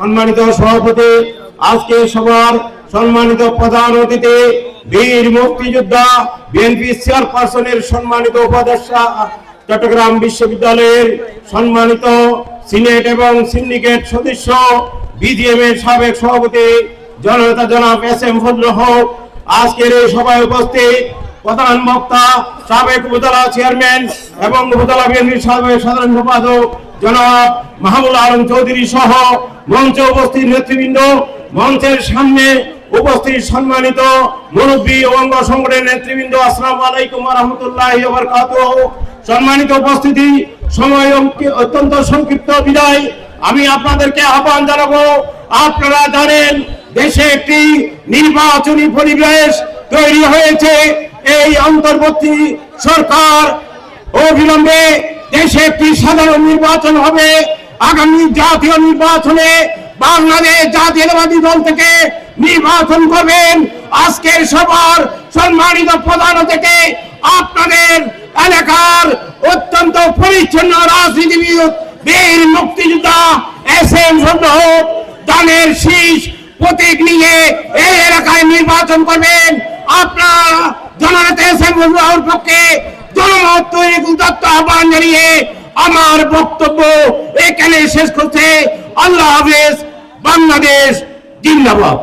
সম্মানিত সভাপতি, আজকে সবার সম্মানিত প্রধান অতিথি, বীর মুক্তিযোদ্ধা, বিএনপি চেয়ারপারসনের সম্মানিত উপদেষ্টা, চট্টগ্রাম বিশ্ববিদ্যালয়ের সম্মানিত সিনেট এবং সিন্ডিকেট সদস্য বিজিএম এর সাবেক সভাপতি জনতা জনাব এস এম ফজল হক। আজকের এই সভায় উপস্থিত প্রধান বক্তা, সাবেক উপজেলা চেয়ারম্যান এবং উপজেলা বিএনপির সাবেক সাধারণ সম্পাদক জনাব মাহমুদ আলম চৌধুরী সহ মঞ্চে উপস্থিত নেতৃবৃন্দ, মঞ্চের সামনে উপস্থিত সম্মানিত মুরব্বী অঙ্গ সংগঠনের নেতৃবৃন্দ, আসসালামু আলাইকুম রহমতুল্লাহ সম্মানিত উপস্থিতি, সময় অত্যন্ত সংক্ষিপ্ত বিদায়। আমি আপনাদেরকে আহ্বান জানাব, আপনারা জানেন, দেশে একটি নির্বাচনী পরিবেশ তৈরি হয়েছে। এই অন্তর্বর্তী সরকার অবিলম্বে দেশে একটি সাধারণ নির্বাচন হবে? আগামী জাতীয় নির্বাচনে বাংলাদেশ জাতীয়তাবাদী দল থেকে নির্বাচন করবেন। আজকের সবার সম্মানিত প্রধান থেকে আপনাদের এলাকার অত্যন্ত পরিচ্ছন্ন রাজনীতিবিদ, বীর মুক্তিযোদ্ধা এস এম হোক দানের শীষ প্রতীক নিয়ে এই এলাকায় নির্বাচন করবেন। আপনারা জননেতা এস এম পক্ষে আহ্বান জানিয়ে আমার বক্তব্য এখানে শেষ করছে। আল্লাহ হাফেজ বাংলাদেশ জিন্দাবাদ।